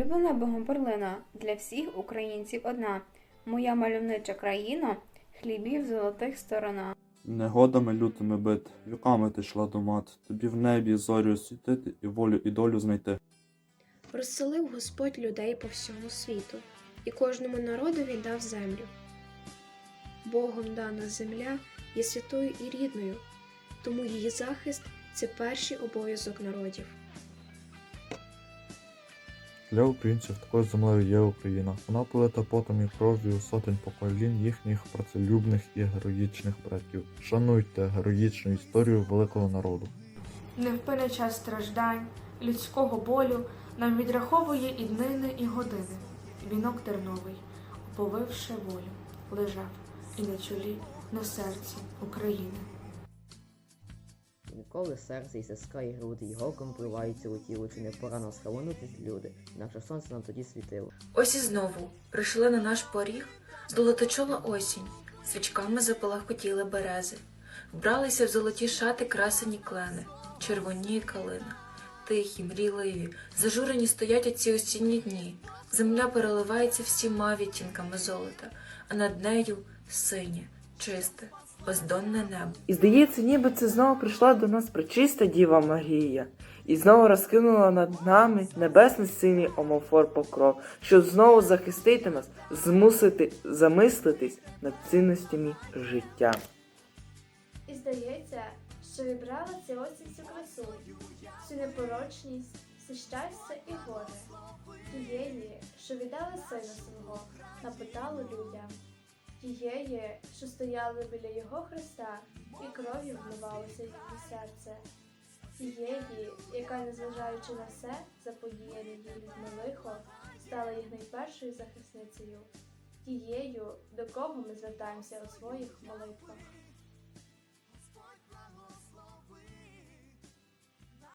Улюблена Богом перлина для всіх українців одна. Моя мальовнича країна, хлібів золотих сторона. Негодами лютими бит, віками ти йшла до мат, тобі в небі зорю освітити і волю і долю знайти. Розселив Господь людей по всьому світу, і кожному народові дав землю. Богом дана земля є святою і рідною, тому її захист це перший обов'язок народів. Для українців такою землею є Україна. Вона полита потом і кров'ю сотень поколінь їхніх працелюбних і героїчних предків. Шануйте героїчну історію великого народу. Невпинний час страждань, людського болю нам відраховує і днини, і години. Вінок терновий, оповивши волю, лежав і на чолі, на серці України. Інколи серце і груди, і голком пливаються у тіло, чи не пора схаменутись, люди, інакше сонце нам тоді світило. Ось і знову прийшли на наш поріг, здолоточола осінь, свічками запалахкотіли берези, вбралися в золоті шати красені клени, червоні калина, тихі, мрійливі, зажурені стоять оці осінні дні. Земля переливається всіма відтінками золота, а над нею синє, чисте, бездонне небо. І здається, ніби це знову прийшла до нас пречиста Діва Марія, і знову розкинула над нами небесний синій омофор покров, щоб знову захистити нас, змусити замислитись над цінностями життя. І здається, що вібрала ця осінь цю красу, цю непорочність, все щастя і горе. Тієї, що віддала сина свого, напитала людям. Тієї, що стояли біля його хреста, і кров'ю вливалося її серце. Тієї, яка, незважаючи на все, заподіяне її людьми лихо, стала їх найпершою захисницею, тією, до кого ми звертаємося у своїх молитвах.